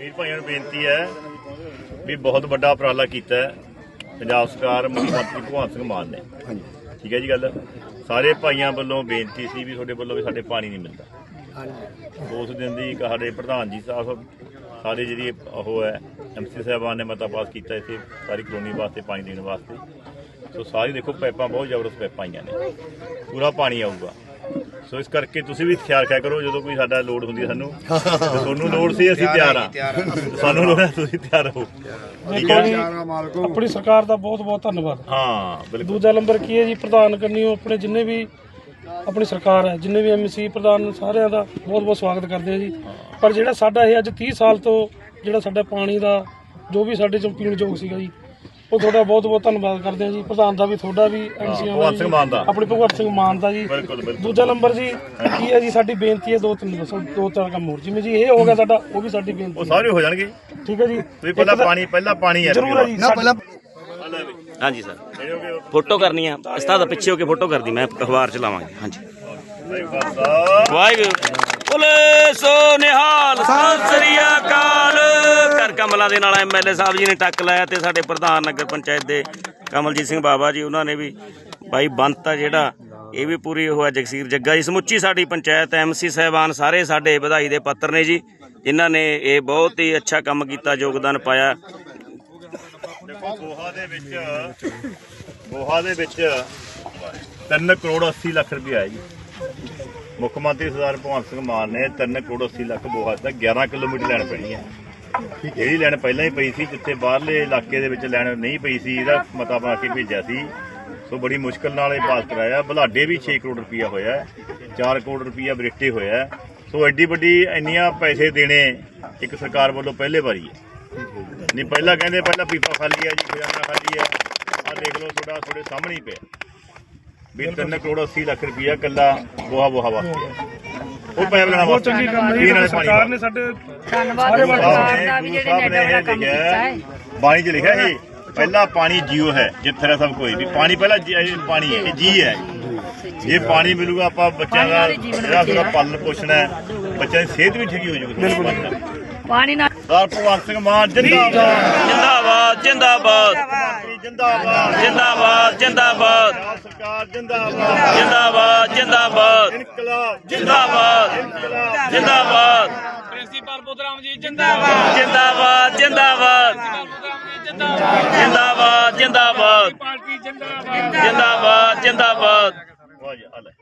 ਵੀਰ ਭਾਈਆਂ ਨੂੰ ਬੇਨਤੀ ਹੈ ਵੀ ਬਹੁਤ ਵੱਡਾ ਉਪਰਾਲਾ ਕੀਤਾ ਹੈ। ਪੰਜਾਬ ਸਰਕਾਰ ਮੁੱਖ ਮੰਤਰੀ ਭਗਵੰਤ ਸਿੰਘ ਮਾਨ ਨੇ। ਹਾਂਜੀ। ਠੀਕ ਹੈ ਜੀ ਗੱਲ? ਸਾਰੇ ਭਾਈਆਂ ਵੱਲੋਂ ਬੇਨਤੀ ਸੀ ਵੀ ਤੁਹਾਡੇ ਵੱਲੋਂ ਵੀ ਸਾਡੇ ਪਾਣੀ ਨਹੀਂ ਮਿਲਦਾ। ਹਾਂਜੀ। ਉਸ ਦਿਨ ਦੀ ਇੱਕ ਸਾਡੇ ਪ੍ਰਧਾਨ ਜੀ ਸਾਹਿਬ ਸਾਰੇ ਜਿਹੜੀ ਉਹ ਹੈ ਐਮਸੀ ਸਾਹਿਬਾਨ ਨੇ ਮਤਾ ਪਾਸ ਕੀਤਾ ਇੱਥੇ ਸਾਰੀ ਕਲੋਨੀ ਵਾਸਤੇ ਪਾਣੀ ਦੇਣ ਵਾਸਤੇ। ਸੋ ਸਾਰੀ ਦੇਖੋ ਪਾਈਪਾਂ ਬਹੁਤ ਜ਼ਬਰਦਸਤ ਪਾਈਪਾਂ ਆਈਆਂ ਨੇ। ਪੂਰਾ ਪਾਣੀ ਆਊਗਾ। ਸੋ ਇਸ ਕਰਕੇ ਤੁਸੀਂ ਵੀ ਖਿਆਲ ਰੱਖਿਆ ਕਰੋ ਜਦੋਂ ਕੋਈ ਸਾਡਾ ਲੋਡ ਹੁੰਦੀ ਹੈ ਸਾਨੂੰ। ਤੇ ਤੁਹਾਨੂੰ ਲੋਡ ਸੀ ਅਸੀਂ ਤਿਆਰ ਆ ਸਾਨੂੰ ਲੋੜ ਹੈ ਤੁਸੀਂ ਤਿਆਰ ਰਹੋ। ਠੀਕ ਹੈ ਆਪਣੀ ਸਰਕਾਰ ਦਾ ਬਹੁਤ ਬਹੁਤ ਧੰਨਵਾਦ। ਹਾਂ ਬਿਲਕੁਲ। ਦੂਜਾ ਨੰਬਰ ਕੀ ਹੈ ਜੀ? ਪ੍ਰਧਾਨ ਕਰਨੀਓ ਆਪਣੇ ਜਿੰਨੇ ਵੀ ਆਪਣੀ ਸਰਕਾਰ ਹੈ ਜਿੰਨੇ ਵੀ ਐਮਸੀ ਪ੍ਰਧਾਨ ਸਾਰਿਆਂ ਦਾ ਬਹੁਤ ਬਹੁਤ ਸਵਾਗਤ ਕਰਦੇ ਆ ਜੀ। ਪਰ ਜਿਹੜਾ ਸਾਡਾ ਇਹ ਅੱਜ 30 ਸਾਲ ਤੋਂ ਜਿਹੜਾ ਸਾਡਾ ਪਾਣੀ ਦਾ ਜੋ ਵੀ ਸਾਡੇ ਚੋਂ ਪੀਣ ਯੋਗ ਸੀਗਾ ਜੀ ਉਹ ਤੁਹਾਡਾ ਬਹੁਤ ਬਹੁਤ ਧੰਨਵਾਦ ਕਰਦੇ ਆ ਜੀ। ਪ੍ਰਧਾਨ ਦਾ ਵੀ ਤੁਹਾਡਾ ਵੀ ਭਗਵੰਤ ਸਿੰਘ ਮਾਨ ਦਾ। ਆਪਣੇ ਭਗਵੰਤ ਸਿੰਘ ਮਾਨ ਦਾ ਜੀ। ਬਿਲਕੁਲ ਬਿਲਕੁਲ। ਦੂਜਾ ਨੰਬਰ ਜੀ ਕੀ ਹੈ ਜੀ ਸਾਡੀ ਬੇਨਤੀ ਹੈ ਦੋ ਤਿੰਨ ਦੱਸੋ ਦੋ ਤਿੰਨ ਕੰਮ ਹੋਰ। ਜਿਵੇਂ ਜੀ ਇਹ ਹੋ ਗਿਆ ਸਾਡਾ ਉਹ ਵੀ ਸਾਡੀ ਉਹ ਬੇਨਤੀ ਹੈ। ਸਾਰੇ ਹੋ ਜਾਣਗੇ ਠੀਕ ਹੈ ਜੀ। ਤੁਸੀਂ ਪਹਿਲਾਂ ਪਾਣੀ ਪਹਿਲਾਂ ਪਾਣੀ ਹੈ ਜ਼ਰੂਰ ਹੈ ਜੀ ਨਾ ਪਹਿਲਾਂ ਹਾਂਜੀ ਸਰ। ਫੋਟੋ ਕਰਨੀ ਆ ਉਸਤਾਦ ਪਿੱਛੇ ਹੋ ਕੇ ਫੋਟੋ ਕਰਦੀ ਮੈਂ ਅਖਬਾਰ ਚ ਲਾਵਾਂਗੇ। ਹਾਂਜੀ। ਵਾਹਿਗੁਰੂ। ਬੋਲੇ ਸੋ ਨਿਹਾਲ। ਸਤਿ ਸ੍ਰੀ ਅਕਾਲ। ਘਰ ਦੇ ਨਾਲ ਐਮਐਲਏ ਸਾਹਿਬ ਜੀ ਨੇ ਟੱਕ ਲਾਇਆ ਤੇ ਸਾਡੇ ਪ੍ਰਧਾਨ ਨਗਰ ਪੰਚਾਇਤ ਦੇ ਕਮਲਜੀਤ ਸਿੰਘ ਬਾਬਾ ਜੀ, ਉਹਨਾਂ ਨੇ ਵੀ ਭਾਈ ਬੰਤ ਜਿਹੜਾ, ਇਹ ਵੀ ਪੂਰੀ ਉਹ ਹੈ ਜਗਸੀਰ ਜੱਗਾ ਜੀ। ਸਮੁੱਚੀ ਸਾਡੀ ਪੰਚਾਇਤ ਐਮਸੀ ਸਾਹਿਬਾਨ ਸਾਰੇ ਸਾਡੇ ਵਧਾਈ ਦੇ ਪੱਤਰ ਨੇ ਜੀ, ਜਿਨ੍ਹਾਂ ਨੇ ਇਹ ਬਹੁਤ ਹੀ ਅੱਛਾ ਕੰਮ ਕੀਤਾ, ਯੋਗਦਾਨ ਪਾਇਆ। ਦੇਖੋ, ਗੋਹਾ ਦੇ ਵਿੱਚ, ਗੋਹਾ ਦੇ ਵਿੱਚ 3 ਕਰੋੜ 80 ਲੱਖ ਰੁਪਏ ਆਇਆ ਜੀ। ਮੁੱਖ ਮੰਤਰੀ ਸਰਦਾਰ ਭਗਵੰਤ ਸਿੰਘ ਮਾਨ ਨੇ 3 ਕਰੋੜ 80 ਲੱਖ ਗੋਹਾ ਦਾ 11 ਕਿਲੋਮੀਟਰ ਲੈਣ ਪੈਣੀ ਹੈ ਇਹਦੀ ਲੈਣ ਪਹਿਲਾਂ ਹੀ ਪਈ ਸੀ, ਜਿੱਥੇ ਬਾਹਰਲੇ ਇਲਾਕੇ ਦੇ ਵਿੱਚ ਲੈਣ ਨਹੀਂ ਪਈ ਸੀ, ਇਹਦਾ ਮਤਾ ਬਣਾ ਕੇ ਭੇਜਿਆ ਸੀ। ਸੋ ਬੜੀ ਮੁਸ਼ਕਲ ਨਾਲ ਇਹ ਪਾਸ ਕਰਾਇਆ। ਬੁਲਾਡੇ ਵੀ 6 ਕਰੋੜ ਰੁਪਇਆ ਹੋਇਆ ਹੈ 4 ਕਰੋੜ ਰੁਪਇਆ ਬਰੇਟੇ ਹੋਇਆ ਸੋ ਐਡੀ ਵੱਡੀ ਇੰਨੀਆਂ ਪੈਸੇ ਦੇਣੇ ਇੱਕ ਸਰਕਾਰ ਵੱਲੋਂ ਪਹਿਲੇ ਵਾਰੀ ਹੈ। ਨਹੀਂ, ਪਹਿਲਾਂ ਕਹਿੰਦੇ ਪਹਿਲਾਂ ਪੀਪਾ ਖਾਲੀ ਹੈ ਜੀ, ਖਜ਼ਾਨਾ ਖਾਲੀ ਹੈ। ਆ ਦੇਖ ਲਓ, ਤੁਹਾਡਾ ਤੁਹਾਡੇ ਸਾਹਮਣੇ ਹੀ ਪਿਆ। ਵੀ 3 ਕਰੋੜ 80 ਲੱਖ ਰੁਪਇਆ ਕੱਲਾ ਬੋਹਾ ਬੋਹਾ ਵਾਸਤੇ ਹੈ। ਉਹ ਪੈਪ ਲੈਣਾ ਬਹੁਤ ਚੰਗੀ ਕੰਮ ਹੈ। ਜੀ ਸਰਕਾਰ ਨੇ ਸਾਡੇ ਧੰਨਵਾਦ ਸਾਰੇ ਸਰਕਾਰ ਦਾ ਵੀ ਜਿਹੜੇ ਨੇ ਇਹ ਕੰਮ ਕੀਤਾ ਹੈ। ਬਾਣੀ 'ਚ ਲਿਖਿਆ ਇਹ ਪਹਿਲਾ ਪਾਣੀ ਜੀਓ ਹੈ ਜਿੱਥੇ ਸਭ ਕੋਈ ਵੀ। ਪਾਣੀ ਪਹਿਲਾਂ ਜੀ- ਇਹ ਪਾਣੀ ਹੈ ਇਹ ਜੀ ਹੈ। ਜੇ ਪਾਣੀ ਮਿਲੂਗਾ ਆਪਾਂ ਬੱਚਿਆਂ ਦਾ ਹੀ ਜਿਹੜਾ ਸਾਡਾ। ਪਾਲਣ ਪੋਸ਼ਣ ਹੈ ਬੱਚਿਆਂ ਦੀ ਸਿਹਤ ਵੀ ਠੀਕ ਹੋ ਜਾਊਗੀ ਬਿਲਕੁਲ ਪਾਣੀ ਨਾਲ ਸਰ ਭਗਵੰਤ ਸਿੰਘ ਮਾਨ ਜਿੰਦਾਬਾਦ। ਜਿੰਦਾਬਾਦ ਜਿੰਦਾਬਾਦ। ਜਿੰਦਾਬਾਦ। ਜਿੰਦਾਬਾਦ ਜਿੰਦਾਬਾਦ। ਸਰਕਾਰ ਜਿੰਦਾਬਾਦ। ਜਿੰਦਾਬਾਦ। ਜਿੰਦਾਬਾਦ। ਇਨਕਲਾਬ। ਜਿੰਦਾਬਾਦ। ਇਨਕਲਾਬ। ਜਿੰਦਾਬਾਦ। ਪ੍ਰਿੰਸੀਪਲ ਬੁੱਧਰਾਮ ਜੀ ਜਿੰਦਾਬਾਦ। ਜਿੰਦਾਬਾਦ ਜਿੰਦਾਬਾਦ। ਜਿੰਦਾਬਾਦ ਜਿੰਦਾਬਾਦ। ਪਾਰਟੀ ਜਿੰਦਾਬਾਦ। ਜਿੰਦਾਬਾਦ ਜਿੰਦਾਬਾਦ। ਵਾਹ ਜੀ ਆ ਲੈ।